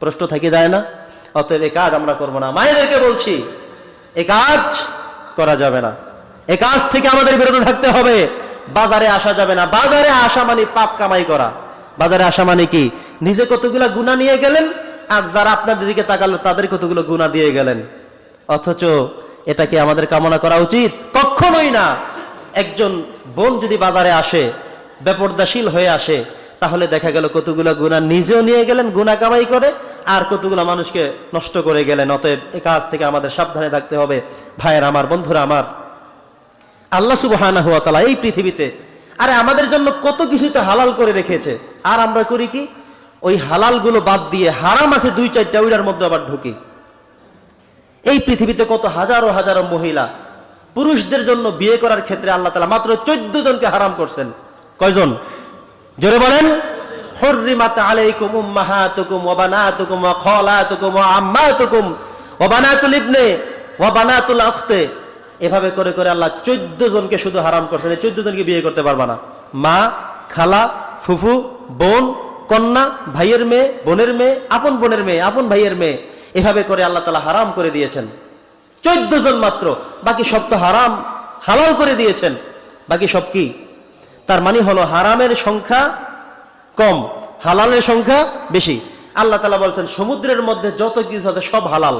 প্রশ্ন থেকে যায় না। অতএব এ কাজ আমরা করব না। মায়েদেরকে বলছি, এ কাজ করা যাবে না। এ কাজ থেকে আমাদের বিরত থাকতে হবে। বাজারে আসা যাবে না। বাজারে আসা মানে পাপ কামাই করা। বাজারে আসা মানে কি? নিজে কতগুলো গুণা নিয়ে গেলেন, আর যারা আপনাদের দিকে তাকালো, তাদের কতগুলো গুণা দিয়ে গেলেন। অথচ এটা কি আমাদের কামনা করা উচিত? কখনোই না। একজন বোন যদি বাজারে আসে, বেপর্দাশীল হয়ে আসে, তাহলে দেখা গেল কতগুলো গুণা নিজেও নিয়ে গেলেন গুণা কামাই করে আর কতগুলো মানুষকে নষ্ট করে গেলেন? অতএব এ কাজ থেকে আমাদের সাবধানে থাকতে হবে। ভাইয়ের আমার, বন্ধুরা আমার, আল্লাহ সুবহানাহু ওয়া তাআলা এই পৃথিবীতে, আরে আমাদের জন্য কত কিছু তো হালাল করে রেখেছে। আর আমরা করি কি? ওই হালালগুলো বাদ দিয়ে হারাম আছে দুই চারটা, ওইটার মধ্যে আবার ঢুকি। এই পৃথিবীতে কত হাজারো হাজারো মহিলা, পুরুষদের জন্য বিয়ে করার ক্ষেত্রে আল্লাহ তালা মাত্র চোদ্দ জনকে হারাম করছেন। কয়জন? জোরে বলেন। ওয়া খালাতুকুম ওয়া আম্মাতুকুম ওয়া বানাতুল ইবনে ওয়া বানাতুল আখতে এভাবে করে করে আল্লাহ চোদ্দ জনকে শুধু হারাম করছেন। এই চোদ্দ জনকে বিয়ে করতে পারবা না। মা, খালা, ফুফু, বোন, কন্যা, ভাইয়ের মেয়ে, বোনের মেয়ে, আপন বোনের মেয়ে, আপন ভাইয়ের মেয়ে। এভাবে করে আল্লাহ তালা হারাম করে দিয়েছেন। চোদ্দ জন মাত্র। বাকি সব তো হারাম, হালাল করে দিয়েছেন। বাকি সব কি? তার মানে হলো হারামের সংখ্যা কম, হালালের সংখ্যা বেশি। আল্লাহ তালা বলছেন, সমুদ্রের মধ্যে যত কিছু আছে সব হালাল।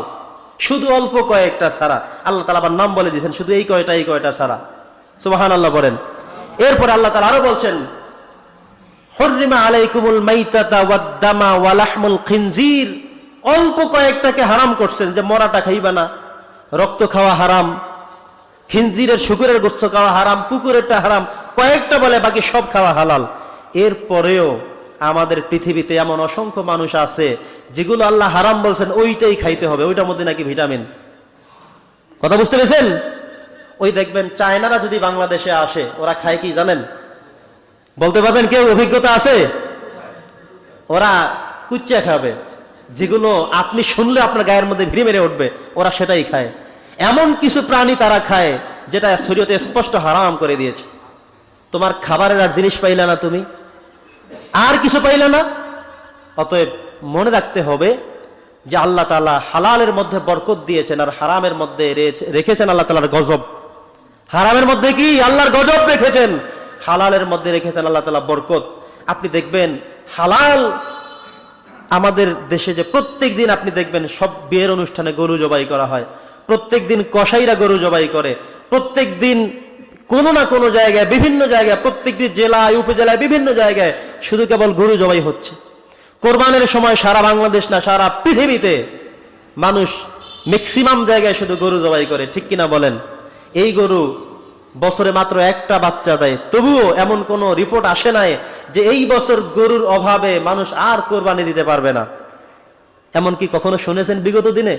শুধু অল্প কয়েকটা ছাড়া। আল্লাহ তালা আবার নাম বলে দিয়েছেন, শুধু এই কয়টা এই কয়টা ছাড়া। সুবাহান আল্লাহ বলেন। এরপর আল্লাহ তালা আরও বলছেন, হর্রিমা আলাইকুমুল মাইতাতা ওয়াদ্দামা ওয়ালাহমুল খিনজির। অল্প কয়েকটাকে হারাম করছেন, যে মরাটা খাইবা না। রক্ত খাওয়া হারাম, খিনজিরের শুকুরের গোস্ত খাওয়া হারাম কুকুরেরটা হারাম। কয়েকটা বলে বাকি সব খাওয়া হালাল। এরপরেও আমাদের পৃথিবীতে এমন অসংখ্য মানুষ আছে, যেগুলো আল্লাহ হারাম বলছেন, ওইটাই খাইতে হবে। ওইটার মধ্যে নাকি ভিটামিন? কথা বুঝতে পেরেছেন? ওই দেখবেন চায়নারা যদি বাংলাদেশে আসে, ওরা খায় কি জানেন? বলতে পারবেন কেউ? অভিজ্ঞতা আছে? ওরা কুচ্চা খাবে। যেগুলো আপনি শুনলে আপনার গায়ের মধ্যে ভিড়ে মেরে উঠবে, ওরা সেটাই খায়। এমন কিছু প্রাণী তারা খায়, যেটা শরীয়তে স্পষ্ট হারাম করে দিয়েছে। তোমার খাবারের আর জিনিস পাইলা না তুমি? আর কিছু পাইলা না। অতএব মনে রাখতে হবে যে আল্লাহ তালা হালালের মধ্যে বরকত দিয়েছেন আর হারামের মধ্যে রেখেছেন আল্লাহ তালার গজব। হারামের মধ্যে কি আল্লাহর গজব রেখেছেন? হালালের মধ্যে রেখেছেন আল্লাহ তালা বরকত। আপনি দেখবেন হালাল আমাদের দেশে যে প্রত্যেক দিন আপনি দেখবেন সব বিয়ের অনুষ্ঠানে গরু জবাই করা হয়। প্রত্যেক দিন কসাইরা গরু জবাই করে। প্রত্যেক দিন কোনো না কোনো জায়গায়, বিভিন্ন জায়গায়, প্রত্যেকটি জেলায়, উপজেলায়, বিভিন্ন জায়গায় শুধু কেবল গরু জবাই হচ্ছে। কোরবানের সময় সারা বাংলাদেশ না, সারা পৃথিবীতে মানুষ ম্যাক্সিমাম জায়গায় শুধু গরু জবাই করে। ঠিক কিনা বলেন? এই গরু বছরে মাত্র একটা বাচ্চা দেয়। তবুও এমন কোনো রিপোর্ট আসে নাই যে এই বছর গরুর অভাবে মানুষ আর কোরবানি দিতে পারবে না। এমন কি কখনো শুনেছেন বিগত দিনে?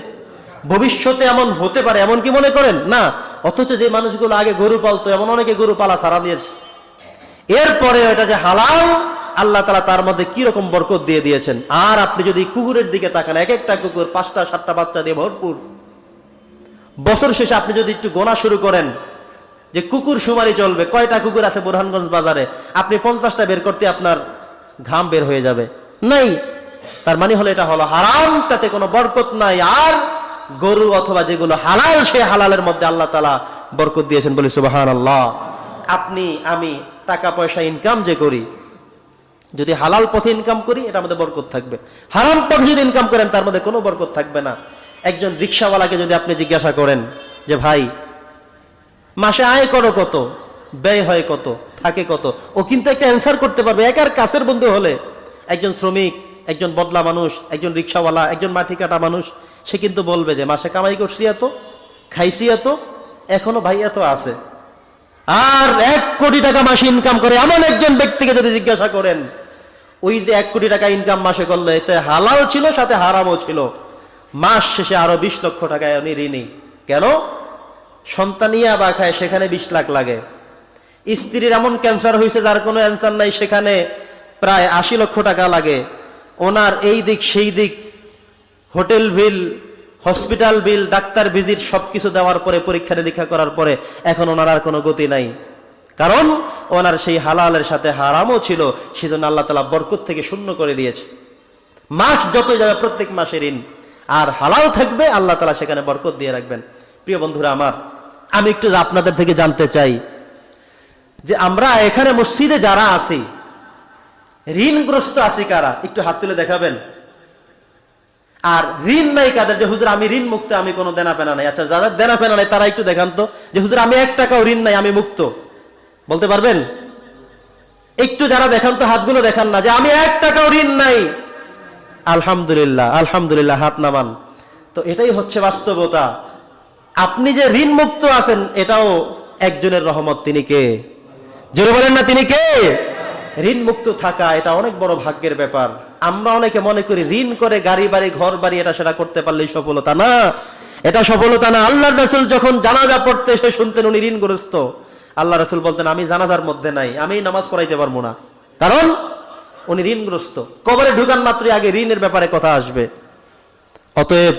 ভবিষ্যতে এমন হতে পারে, এমন কি মনে করেন? না, অথচ যে মানুষগুলো আগে গরু পালতো, এমন অনেকে গরু পালা ছাড়া দিয়েছে। এরপরে এটা যে হালাল, আল্লাহ তালা তার মধ্যে কি রকম বরকত দিয়ে দিয়েছেন? আর আপনি যদি কুকুরের দিকে তাকান, এক একটা কুকুর পাঁচটা, সাতটা বাচ্চা দিয়ে ভরপুর। বছর শেষে আপনি যদি একটু গোনা শুরু করেন, যে কুকুর সুমারি চলবে, কয়টা কুকুর আছে বুরহানগঞ্জ বাজারে? আপনি পঞ্চাশটা বের করতে আপনার ঘাম বের হয়ে যাবে। নাই, তার মানে হলো এটা হলো হারাম, তাতে কোনো বরকত নাই। আর গরু অথবা যেগুলো হালাল সে হালালের মধ্যে আল্লাহ তালা বরকত দিয়েছেন বলি সুবাহান আল্লাহ আপনি, আমি টাকা পয়সা ইনকাম যে করি, যদি হালাল পথে ইনকাম করি, এটার মধ্যে বরকত থাকবে। হারাম পথে যদি ইনকাম করেন, তার মধ্যে কোনো বরকত থাকবে না। একজন রিক্সাওয়ালাকে যদি আপনি জিজ্ঞাসা করেন যে, ভাই, মাসে আয় করো কত? ব্যয় হয় কত? থাকে কত? ও কিন্তু একটা অ্যান্সার করতে পারবে, একার কাছের বন্ধু হলে। একজন শ্রমিক, একজন বদলা মানুষ, একজন রিক্সাওয়ালা, একজন মাটি কাটা মানুষ সে কিন্তু বলবে যে, মাসে কামাই করছি এত, খাইছি এত, এখনও ভাই এত আছে। আর এক কোটি টাকা মাসে ইনকাম করে এমন একজন ব্যক্তিকে যদি জিজ্ঞাসা করেন, ওই যে এক কোটি টাকা ইনকাম মাসে করল এতে হালাল ছিল, সাথে হারামও ছিল? মাস শেষে আরও বিশ লক্ষ টাকায় উনি ঋণী। কেন? সন্তানিয়া বা খায়, সেখানে বিশ লাখ লাগে। স্ত্রীর এমন ক্যান্সার হয়েছে যার কোনো অ্যান্সার নাই, সেখানে প্রায় আশি লক্ষ টাকা লাগে। ওনার এই দিক, সেই দিক hotel bill, hospital bill, doctor visit, সবকিছু দেওয়ার পরে, পরীক্ষা নিরীক্ষা করার পরে এখন ওনার আর কোনো গতি নাই। কারণ ওনার সেই হালালের সাথে হারামও ছিল, সেজন্য আল্লাহ তালা বরকত থেকে শূন্য করে দিয়েছে। মাস যতই যাবে, প্রত্যেক মাসে ঋণ। আর হালাল থাকবে, আল্লাহ তালা সেখানে বরকত দিয়ে রাখবেন। প্রিয় বন্ধুরা আমার, আমি একটু আপনাদের থেকে জানতে চাই যে আমরা এখানে মসজিদে যারা আছি, ঋণগ্রস্ত আছি কারা? একটু হাত তুলে দেখাবেন? আর ঋণ নাই কাদের, যে হুজুর আমি ঋণ মুক্ত আমি কোনো দেনা পেনা নাই। আচ্ছা যারা দেনা পেনা নাই, তারা একটু দেখান তো, যে হুজুর আমি এক টাকাও ঋণ নাই, আমি মুক্ত। বলতে পারবেন? একটু যারা দেখান তো, হাতগুলো দেখান না, যে আমি এক টাকাও ঋণ নাই। আলহামদুলিল্লাহ আলহামদুলিল্লাহ, হাত নামান। তো এটাই হচ্ছে বাস্তবতা। আপনি যে ঋণ মুক্ত আছেন, এটাও একজনের রহমত। তিনি কে? জোরে বলেন না, তিনি কে? ঋণ মুক্ত থাকা এটা অনেক বড় ভাগ্যের ব্যাপার। আমরা অনেকে মনে করি ঋণ করে গাড়ি বাড়ি, ঘর বাড়ি এটা সেটা করতে পারলেই সফলতা। না, এটা সফলতা না। আল্লাহ রসুল যখন জানাজা পড়তে সে শুনতেন উনি ঋণগ্রস্ত। আল্লাহ রসুল বলতেন, আমি জানাজার মধ্যে নাই, আমি নামাজ পড়াইতে পারব না। কারণ উনি ঋণগ্রস্ত। কবরে ঢুকান মাত্রই আগে ঋণের ব্যাপারে কথা আসবে। অতএব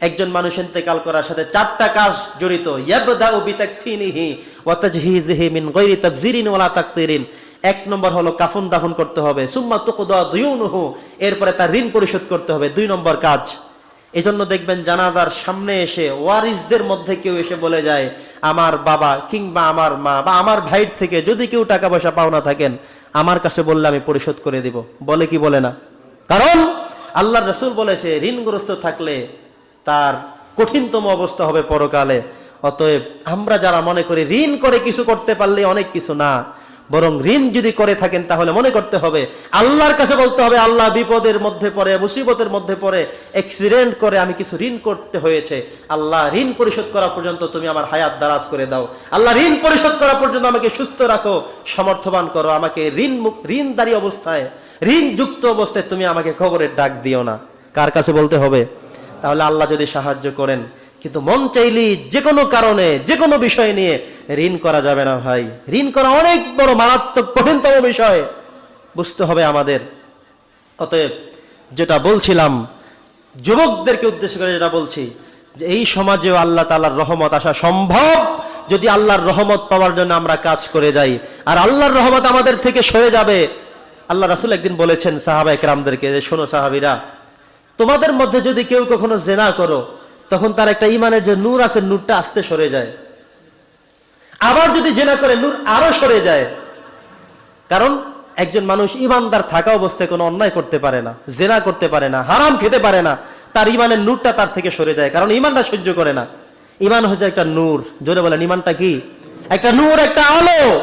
একজন মানুষ ইন্তেকাল করার সাথে চারটা কাজ জড়িত। ইয়াবদাউ বিতাকফিনিহি ওয়া তাজহিজিহি মিন গায়রি তাবযিরিন ওয়ালা তাকতিরিন। এক নম্বর হলো কাফন দাফন করতে হবে। সুম্মা তুকদা দুয়ুনহু এরপরে তার ঋণ পরিশোধ করতে হবে। দুই নম্বর কাজ। এজন্য দেখবেন জানাজার সামনে এসে ওয়ারিসদের মধ্যে কেউ এসে বলে যায়, আমার বাবা কিংবা আমার মা বা আমার ভাইয়ের থেকে যদি কেউ টাকা পয়সা পাওনা থাকেন, আমার কাছে বললে আমি পরিশোধ করে দিব। বলে কি বলে না? কারণ আল্লাহ রসুল বলেছে, ঋণগ্রস্ত থাকলে তার কঠিনতম অবস্থা হবে পরকালে। অতএব আমরা যারা মনে করি ঋণ করে কিছু করতে পারলে অনেক কিছু না বরং ঋণ যদি করে থাকেন, তাহলে মনে করতে হবে, আল্লাহর কাছে বলতে হবে, আল্লাহ বিপদের মধ্যে পড়ে, মুসিবতের মধ্যে পড়ে অ্যাক্সিডেন্ট করে আমি কিছু ঋণ করতে হয়েছে। আল্লাহ ঋণ পরিশোধ করা পর্যন্ত তুমি আমার হায়াত দারাজ করে দাও। আল্লাহ ঋণ পরিশোধ করা পর্যন্ত আমাকে সুস্থ রাখো, সমর্থবান করো। আমাকে ঋণ ঋণদারি অবস্থায় ঋণ যুক্ত অবস্থায় তুমি আমাকে খবরের ডাক দিও না। কার কাছে বলতে হবে? তাহলে আল্লাহ যদি সাহায্য করেন, কিন্তু মন চাইলি যে কোনো কারণে যে কোনো বিষয় নিয়ে ঋণ করা যাবে না ভাই। ঋণ করা অনেক বড় মারাত্মক কঠিনতম বিষয়। বুঝতে হবে আমাদের। অতএব যেটা বলছিলাম, যুবকদেরকে উদ্দেশ্য করে যেটা বলছি, যে এই সমাজেও আল্লাহ তালার রহমত আসা সম্ভব যদি আল্লাহর রহমত পাওয়ার জন্য আমরা কাজ করে যাই। আর আল্লাহর রহমত আমাদের থেকে সরে যাবে। আল্লাহ রাসুল একদিন বলেছেন সাহাবা একরামদেরকে, যে শোনো সাহাবিরা, তোমাদের মধ্যে যদি কেউ কখনো জেনা করো, তখন তার একটা ইমানের যে নূর আছে, নূরটা আস্তে সরে যায়। আবার যদি জেনা করে নূর আরও সরে যায়। কারণ একজন মানুষ ইমানদার থাকা অবস্থায় কোনো অন্যায় করতে পারে না, জেনা করতে পারে না, হারাম খেতে পারে না, তার ইমানের নূরটা তার থেকে সরে যায়। কারণ ইমানটা সহ্য করে না। ইমান হচ্ছে একটা নূর। জোরে বলেন, ইমানটা কি? একটা নূর, একটা আলো।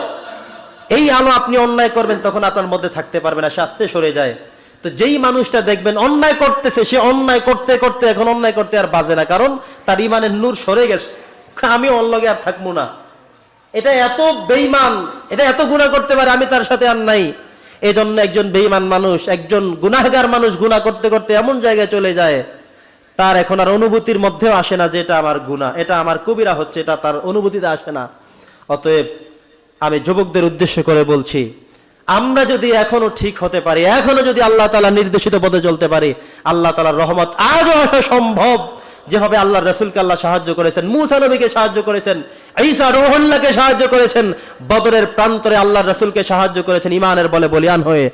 এই আলো আপনি অন্যায় করবেন, তখন আপনার মধ্যে থাকতে পারবে না, শাস্তে সরে যায়। তো যেই মানুষটা দেখবেন অন্যায় করতেছে, সে অন্যায় করতে করতে, এখন অন্যায় করতে আর বাজে না। কারণ তার ইমানের নূর সরে গেছে। আমি অল্লগে আর থাকব না। এটা এত বেইমান এটা এত গুণা করতে পারে, আমি তার সাথে আর নাই। এই জন্য একজন বেইমান মানুষ, একজন গুনাহগার মানুষ গুনাহ করতে করতে এমন জায়গায় চলে যায়, তার এখন আর অনুভূতির মধ্যেও আসে না যে এটা আমার গুনাহ, এটা আমার কবিরা হচ্ছে, এটা তার অনুভূতিতে আসে না। অতএব আমি যুবকদের উদ্দেশ্য করে বলছি, আমরা যদি এখনও ঠিক হতে পারি, এখনও যদি আল্লাহ তালা নির্দেশিত পথে চলতে পারি, আল্লাহ তালার রহমত আজও আসা সম্ভব। যেভাবে আল্লাহ রসুলকে আল্লাহ সাহায্য করেছেন, মুসা নবীকে সাহায্য করেছেন, ঈসা রোহল্লাকে সাহায্য করেছেন, বদরের প্রান্তরে আল্লাহ রসুলকে সাহায্য করেছেন ইমানের বলে বলিয়ান হয়ে।